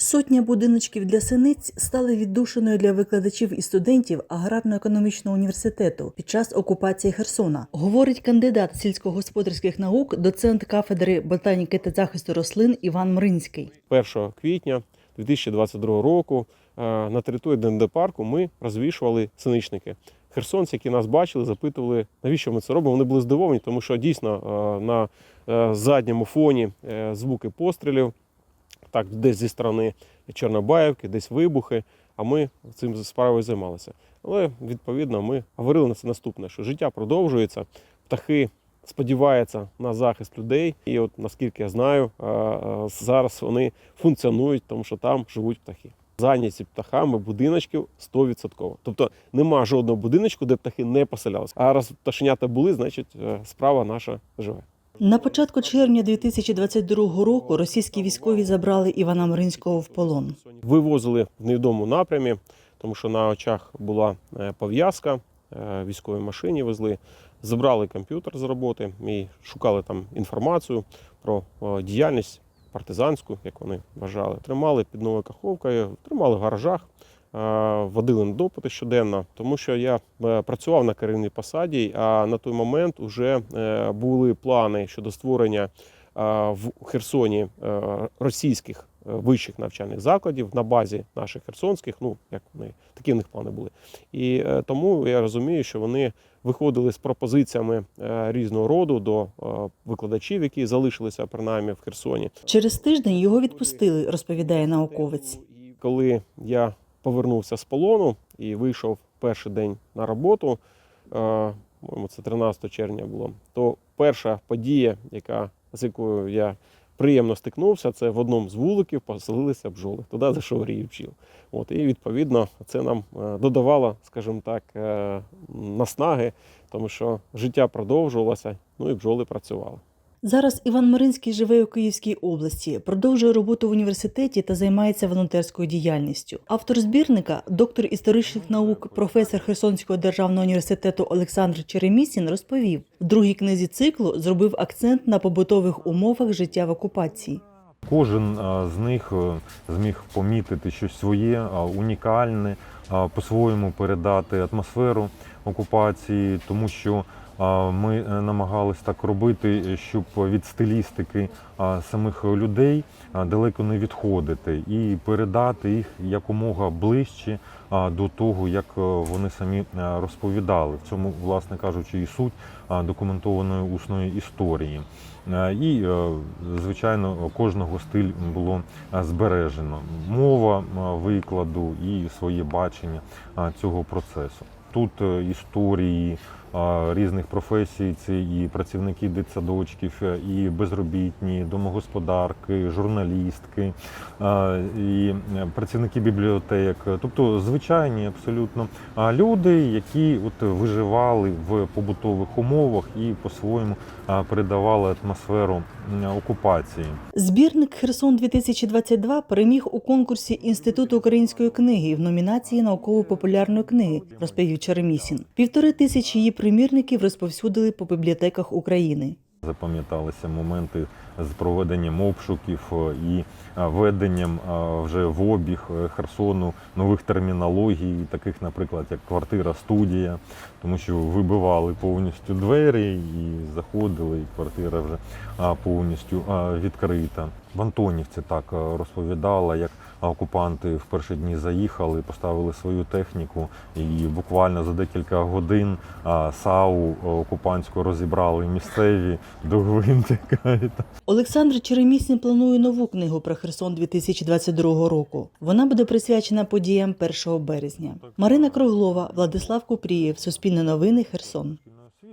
Сотня будиночків для синиць стали віддушиною для викладачів і студентів аграрно-економічного університету під час окупації Херсона, говорить кандидат сільськогосподарських наук, доцент кафедри ботаніки та захисту рослин Іван Мринський. 1 квітня 2022 року е, на території ДНД парку ми розвішували синичники. Херсонці, які нас бачили, запитували, навіщо ми це робимо. Вони були здивовані, тому що дійсно е, на е, задньому фоні звуки пострілів, так десь зі сторони Чорнобаївки, десь вибухи. А ми цим справою займалися. Але відповідно ми говорили на це наступне: що життя продовжується, птахи сподіваються на захист людей. І от наскільки я знаю, зараз вони функціонують, тому що там живуть птахи. Зайняті птахами будиночків 100%. Тобто нема жодного будиночку, де птахи не поселялися. А раз пташенята були, значить е, справа наша живе. На початку червня 2022 року російські військові забрали Івана Мринського в полон. Вивозили в невідомому напрямі, тому що на очах була е, пов'язка, е, військовій машині везли. Забрали комп'ютер з роботи і шукали там інформацію про діяльність партизанську, як вони вважали. Тримали під новою каховкою, тримали в гаражах, водили на допити щоденно, тому що я е, працював на керівній посаді, а на той момент вже е, були плани щодо створення е, в Херсоні е, російських е, вищих навчальних закладів на базі наших херсонських. Ну як вони такі в них плани були. І е, тому я розумію, що вони виходили з пропозиціями е, різного роду до е, викладачів, які залишилися принаймні в Херсоні. Через тиждень його відпустили, розповідає науковець. Коли я повернувся з полону і вийшов перший день на роботу, е, це 13 червня було, то перша подія, яка, з якою я приємно стикнувся, це в одному з вуликів поселилися бджоли. Туди зайшов рій пчіл. От, і відповідно це нам е, додавало, скажімо так, е, наснаги, тому що життя продовжувалося, ну і бджоли працювали. Зараз Іван Маринський живе у Київській області, продовжує роботу в університеті та займається волонтерською діяльністю. Автор збірника, доктор історичних наук, професор Херсонського державного університету Олександр Черемісін розповів, в другій книзі циклу зробив акцент на побутових умовах життя в окупації. Кожен з них е, зміг помітити щось своє, а, унікальне, по-своєму передати атмосферу окупації, тому що ми е, намагались так робити, щоб від стилістики самих людей далеко не відходити і передати їх якомога ближче до того, як е, вони самі е, розповідали. В цьому, власне кажучи, і суть документованої усної історії. І, звичайно, кожного стиль було збережено. Мова викладу і своє бачення е, цього процесу. Тут е, історії різних професій, це і працівники дитсадочків, е, і безробітні, домогосподарки, журналістки, і е, працівники бібліотек, тобто звичайні абсолютно люди, які от виживали в побутових умовах і по-своєму передавали атмосферу окупації. Збірник Херсон 2022 переміг у конкурсі Інституту української книги в номінації науково-популярної книги, розповів Черемісін. Півтори тисячі її примірників розповсюдили по бібліотеках України. Запам'яталися моменти з проведенням обшуків е, і е, введенням е, вже в обіг Херсону нових термінологій, таких, наприклад, як квартира, студія, тому що вибивали повністю двері і заходили, і квартира вже повністю відкрита. В Антонівці так розповідала, як окупанти в перші дні заїхали, поставили свою техніку, і буквально за декілька годин а, САУ окупантську розібрали місцеві до гвинтика. Олександр Черемісін планує нову книгу про Херсон 2022 року. Вона буде присвячена подіям 1 березня. Марина Круглова, Владислав Купрієв, Суспільне новини, Херсон.